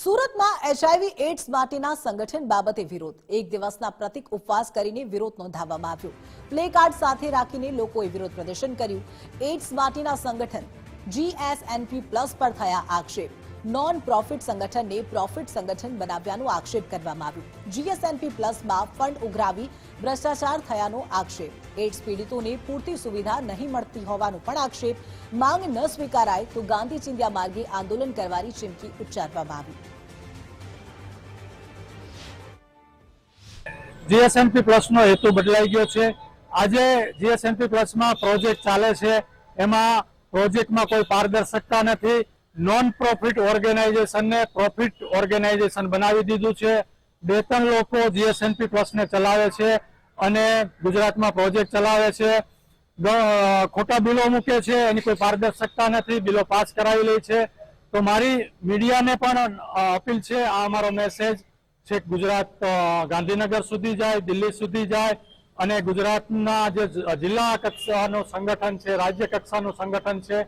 સુરતમાં HIV ads માટેના સંગઠન બાબતે વિરોધ. એક દિવસના પ્રતિક ઉપવાસ કરીને વિરોધ નોંધાવવામાં આવ્યો. પ્લે કાર્ડ સાથે રાખીને લોકોએ વિરોધ પ્રદર્શન કર્યું. એડ્સ માટેના સંગઠન જીએસએનપી પ્લસ પર થયા આક્ષેપ. નોન પ્રોફિટ સંગઠનને પ્રોફિટ સંગઠન બનાવ્યાનો આક્ષેપ કરવામાં આવ્યો. જીએસએનપી પ્લસમાં ફંડ ઉઘરાવી ભ્રષ્ટાચાર થયાનો આક્ષેપ. એડ્સ પીડિતોને પૂરતી સુવિધા નહીં મળતી હોવાનો પણ આક્ષેપ. માંગ ન સ્વીકારાય તો ગાંધી ચિંધ્યા માર્ગે આંદોલન કરવાની ચીમકી ઉચ્ચારવામાં આવી. જીએસએનપી પ્લસનો હેતુ બદલાઈ ગયો છે. આજે જીએસએનપી પ્લસમાં પ્રોજેક્ટ ચાલે છે. એમાં પ્રોજેક્ટમાં કોઈ પારદર્શકતા નથી. નોન પ્રોફિટ ઓર્ગેનાઇઝેશનને પ્રોફિટ ઓર્ગેનાઇઝેશન બનાવી દીધું છે. બે ત્રણ લોકો જીએસએનપી પ્લસને ચલાવે છે અને ગુજરાતમાં પ્રોજેક્ટ ચલાવે છે. ખોટા બિલો મૂકે છે, એની કોઈ પારદર્શકતા નથી, બિલો પાસ કરાવી લે છે. તો મારી મીડિયાને પણ અપીલ છે, આ અમારો મેસેજ છેક ગુજરાત ગાંધીનગર સુધી જાય, દિલ્હી સુધી જાય અને ગુજરાતના જે, જિલ્લા કક્ષાનું સંગઠન છે, રાજ્ય કક્ષાનું સંગઠન છે